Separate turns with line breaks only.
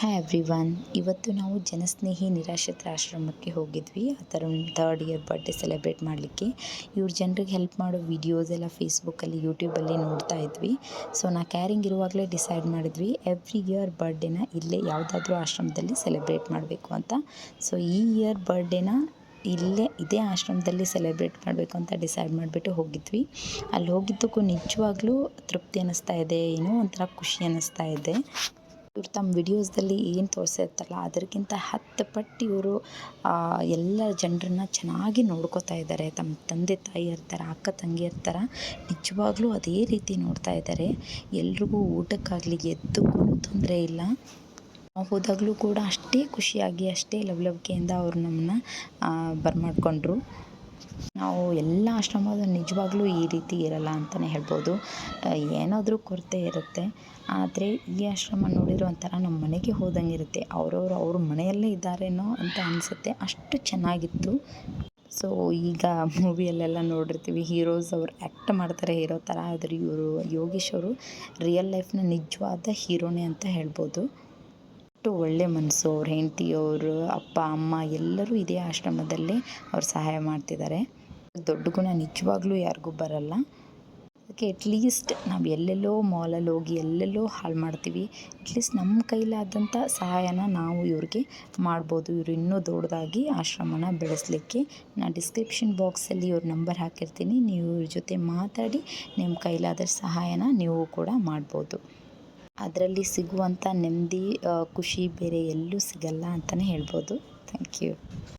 Hi everyone ಇವತ್ತು ನಾವು ಜನಸ್ನೇಹಿ ನಿರಾಶ್ರಿತ ಆಶ್ರಮಕ್ಕೆ ಹೋಗಿದ್ವಿ. ಆ ಥರ ಥರ್ಡ್ ಇಯರ್ ಬರ್ಡೇ ಸೆಲೆಬ್ರೇಟ್ ಮಾಡಲಿಕ್ಕೆ. ಇವ್ರ ಜನರಿಗೆ ಹೆಲ್ಪ್ ಮಾಡೋ ವೀಡಿಯೋಸ್ ಎಲ್ಲ ಫೇಸ್ಬುಕ್ಕಲ್ಲಿ ಯೂಟ್ಯೂಬಲ್ಲಿ ನೋಡ್ತಾ ಇದ್ವಿ. ಸೊ ನಾ ಕ್ಯಾರಿಂಗ್ ಇರುವಾಗಲೇ ಡಿಸೈಡ್ ಮಾಡಿದ್ವಿ ಎವ್ರಿ ಇಯರ್ ಬರ್ಡೇನ ಇಲ್ಲೇ ಯಾವುದಾದ್ರೂ ಆಶ್ರಮದಲ್ಲಿ ಸೆಲೆಬ್ರೇಟ್ ಮಾಡಬೇಕು ಅಂತ. ಸೊ ಈ ಇಯರ್ ಬರ್ಡೇನ ಇಲ್ಲೇ ಇದೇ ಆಶ್ರಮದಲ್ಲಿ ಸೆಲೆಬ್ರೇಟ್ ಮಾಡಬೇಕು ಅಂತ ಡಿಸೈಡ್ ಮಾಡಿಬಿಟ್ಟು ಹೋಗಿದ್ವಿ. ಅಲ್ಲಿ ಹೋಗಿದ್ದಕ್ಕೂ ನಿಜವಾಗ್ಲೂ ತೃಪ್ತಿ ಅನ್ನಿಸ್ತಾ ಇದೆ, ಏನೋ ಒಂಥರ ಖುಷಿ ಅನ್ನಿಸ್ತಾ ಇದೆ. ಇವ್ರು ತಮ್ಮ ವಿಡಿಯೋಸ್ದಲ್ಲಿ ಏನು ತೋರಿಸಿರ್ತಾರಲ್ಲ, ಅದಕ್ಕಿಂತ ಹತ್ತು ಪಟ್ಟು ಇವರು ಎಲ್ಲ ಜನರನ್ನ ಚೆನ್ನಾಗಿ ನೋಡ್ಕೋತಾ ಇದ್ದಾರೆ. ತಮ್ಮ ತಂದೆ ತಾಯಿ ಇರ್ತಾರೆ, ಅಕ್ಕ ತಂಗಿ ಇರ್ತಾರೆ, ನಿಜವಾಗ್ಲೂ ಅದೇ ರೀತಿ ನೋಡ್ತಾ ಇದ್ದಾರೆ. ಎಲ್ರಿಗೂ ಊಟಕ್ಕಾಗಲಿ ಎದ್ದಕ್ಕೂ ತೊಂದರೆ ಇಲ್ಲ. ಹೋದಾಗಲೂ ಕೂಡ ಅಷ್ಟೇ ಖುಷಿಯಾಗಿ, ಅಷ್ಟೇ ಲವ್ಲವಿಕೆಯಿಂದ ಅವರು ನಮ್ಮನ್ನ ಬರಮಾಡ್ಕೊಂಡ್ರು. ನಾವು ಎಲ್ಲ ಆಶ್ರಮದ ನಿಜವಾಗ್ಲೂ ಈ ರೀತಿ ಇರಲ್ಲ ಅಂತಲೇ ಹೇಳ್ಬೋದು. ಏನಾದರೂ ಕೊರತೆ ಇರುತ್ತೆ, ಆದರೆ ಈ ಆಶ್ರಮ ನೋಡಿರೋ ಒಂಥರ ನಮ್ಮ ಮನೆಗೆ ಹೋದಂಗೆ ಇರುತ್ತೆ. ಅವ್ರವ್ರು ಅವ್ರ ಮನೆಯಲ್ಲೇ ಇದ್ದಾರೇನೋ ಅಂತ ಅನಿಸುತ್ತೆ. ಅಷ್ಟು ಚೆನ್ನಾಗಿತ್ತು. ಸೊ ಈಗ ಮೂವಿಯಲ್ಲೆಲ್ಲ ನೋಡಿರ್ತೀವಿ, ಹೀರೋಸ್ ಅವ್ರು ಆ್ಯಕ್ಟ್ ಮಾಡ್ತಾರೆ ಹೀರೋ ಥರ. ಆದರೆ ಇವರು ಯೋಗೀಶ್ ಅವರು ರಿಯಲ್ ಲೈಫ್ನ ನಿಜವಾದ ಹೀರೋನೇ ಅಂತ ಹೇಳ್ಬೋದು. ಅಷ್ಟು ಒಳ್ಳೆ ಮನಸ್ಸು ಅವ್ರ ಹೆಂಡತಿ, ಅವರು ಅಪ್ಪ, ಅಮ್ಮ ಎಲ್ಲರೂ ಇದೇ ಆಶ್ರಮದಲ್ಲಿ ಅವ್ರು ಸಹಾಯ ಮಾಡ್ತಿದ್ದಾರೆ ದೊಡ್ಡ ಗುಣ ನಿಜವಾಗ್ಲೂ ಯಾರಿಗೂ ಬರಲ್ಲ. ಅದಕ್ಕೆ ಅಟ್ಲೀಸ್ಟ್ ನಾವು ಎಲ್ಲೆಲ್ಲೋ ಮಾಲಲ್ಲಿ ಹೋಗಿ ಎಲ್ಲೆಲ್ಲೋ ಹಾಳು ಮಾಡ್ತೀವಿ. ಅಟ್ಲೀಸ್ಟ್ ನಮ್ಮ ಕೈಲಾದಂಥ ಸಹಾಯನ ನಾವು ಇವ್ರಿಗೆ ಮಾಡ್ಬೋದು. ಇವರು ಇನ್ನೂ ದೊಡ್ಡದಾಗಿ ಆಶ್ರಮನ ಬೆಳೆಸಲಿಕ್ಕೆ ನಾನು ಡಿಸ್ಕ್ರಿಪ್ಷನ್ ಬಾಕ್ಸಲ್ಲಿ ಇವ್ರ ನಂಬರ್ ಹಾಕಿರ್ತೀನಿ. ನೀವು ಇವ್ರ ಜೊತೆ ಮಾತಾಡಿ ನಿಮ್ಮ ಕೈಲಾದ ಸಹಾಯನ ನೀವು ಕೂಡ ಮಾಡ್ಬೋದು. ಅದರಲ್ಲಿ ಸಿಗುವಂಥ ನೆಮ್ಮದಿ ಖುಷಿ ಬೇರೆ ಎಲ್ಲೂ ಸಿಗಲ್ಲ ಅಂತಲೇ ಹೇಳ್ಬೋದು. Thank you